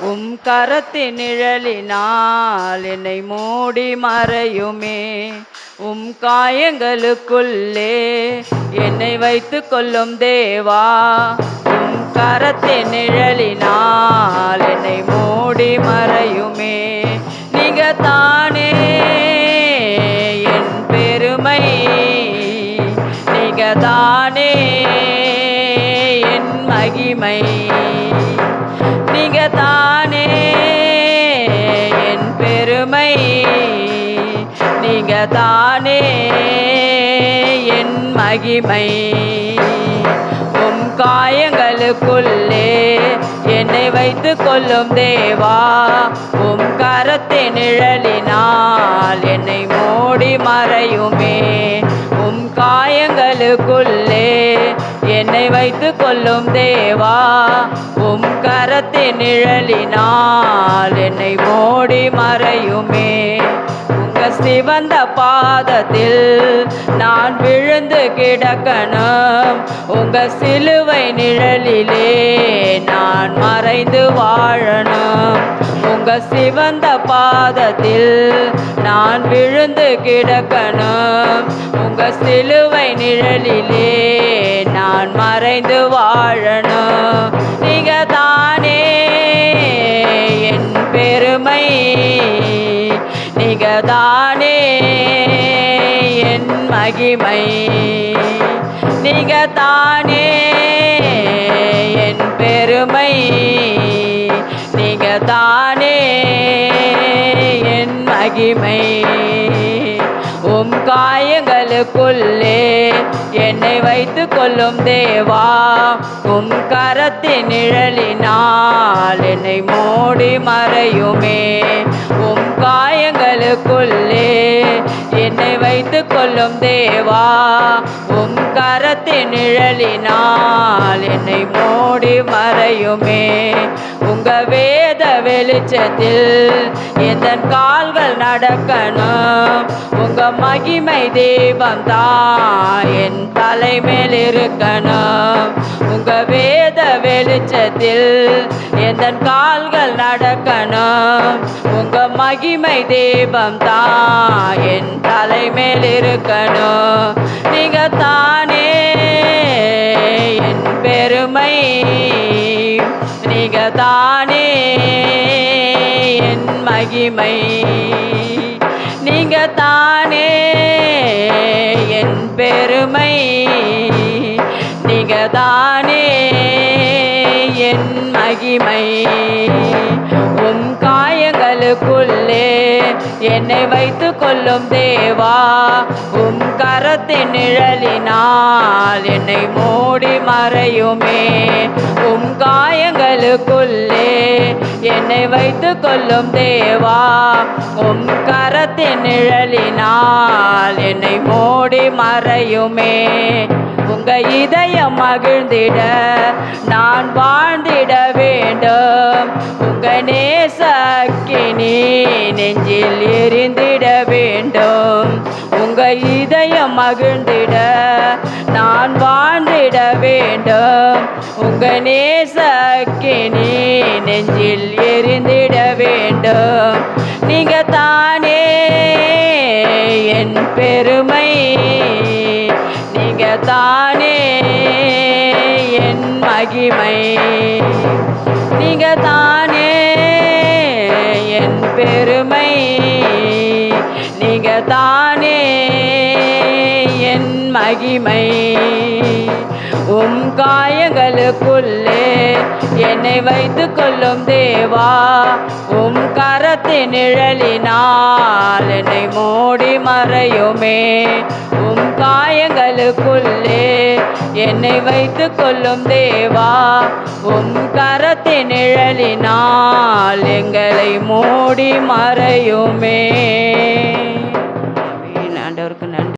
உம் கரத்தி நிழலினால் என்னை மூடி மறையுமே. உம் காயங்களுக்குள்ளே என்னை வைத்து கொள்ளும் தேவா. உம் கரத்தி நிழலினால் என்னை மூடி மறையுமே. தானே என் மகிமை. உம் காயங்களுக்குள்ளே என்னை வைத்து கொள்ளும் தேவா. உம் கரத்தை நிழலினால் என்னை மூடி மறையுமே. உம் காயங்களுக்குள்ளே என்னை வைத்து கொள்ளும் தேவா. உம் கரத்தை நிழலினால் என்னை மூடி மறையுமே. சிவந்த பாதத்தில் நான் விழுந்து கிடக்கணும். உங்க சிலுவை நிழலிலே நான் மறைந்து வாழணும். உங்க சிவந்த பாதத்தில் நான் விழுந்து கிடக்கணும். உங்க சிலுவை நிழலிலே நான் மறைந்து வாழணும். தானே என் மகிமை. நிகதானே என் பெருமை. நிகதானே என் மகிமை. உம் காயங்களுக்குள்ளே என்னை வைத்து கொள்ளும் தேவா. உம் கரத்தின் நிழலினால் என்னை மூடி மறையுமே. உம் காய காயங்களுக்குள்ளே என்னை வைத்து கொள்ளும் தேவா உம் கரத்தின் நிழலினால் என்னை மூடி மறையுமே. உங்க வேத வெளிச்சத்தில் எதன் கால்கள் நடக்கணும்? உங்க மகிமை தெய்வம் தான் என் தலைமேல் இருக்கணும். உங்க வேத வெளிச்சத்தில் எந்தன் கால்கள் நடக்கணும்? உங்க மகிமை தெய்வம் தான் என் தலைமேல் இருக்கணும். தானே என் மகிமை. நீங்க தானே என் பெருமை. காயங்களுக்குள்ளே என்னை வைத்து கொள்ளும் தேவா உம் கரத்தின் நிழலினால் என்னை மூடி மறையுமே. உம் காயங்களுக்குள்ளே என்னை வைத்து கொள்ளும் தேவா உம் கரத்தின் நிழலினால் என்னை மூடி மறையுமே. உங்க இதயம் மகிழ்ந்திட நான் வாழ்ந்திட வேண்டும். உங்க நேசக்கினி நெஞ்சில் எரிந்திட வேண்டும். உங்க இதயம் மகிழ்ந்திட நான் வாழ்ந்திட வேண்டும். உங்க நேசக்கினி நெஞ்சில் எரிந்திட வேண்டும். நீங்க தானே என் பெருமை. தானே என் மகிமை. நீங்க தானே என் பெருமை. நீங்க தானே என் மகிமை. உம் காயங்களுக்குள்ளே என்னை வைத்து கொள்ளும் தேவா. உம் கரத்தின் நிழலினால் என்னை மூடி மறையுமே. உம் காயங்களுக்குள்ளே என்னை வைத்து கொள்ளும் தேவா. உம் கரத்தின் நிழலினால் எங்களை மூடி மறையுமே. ஆண்டவருக்கு நன்றி.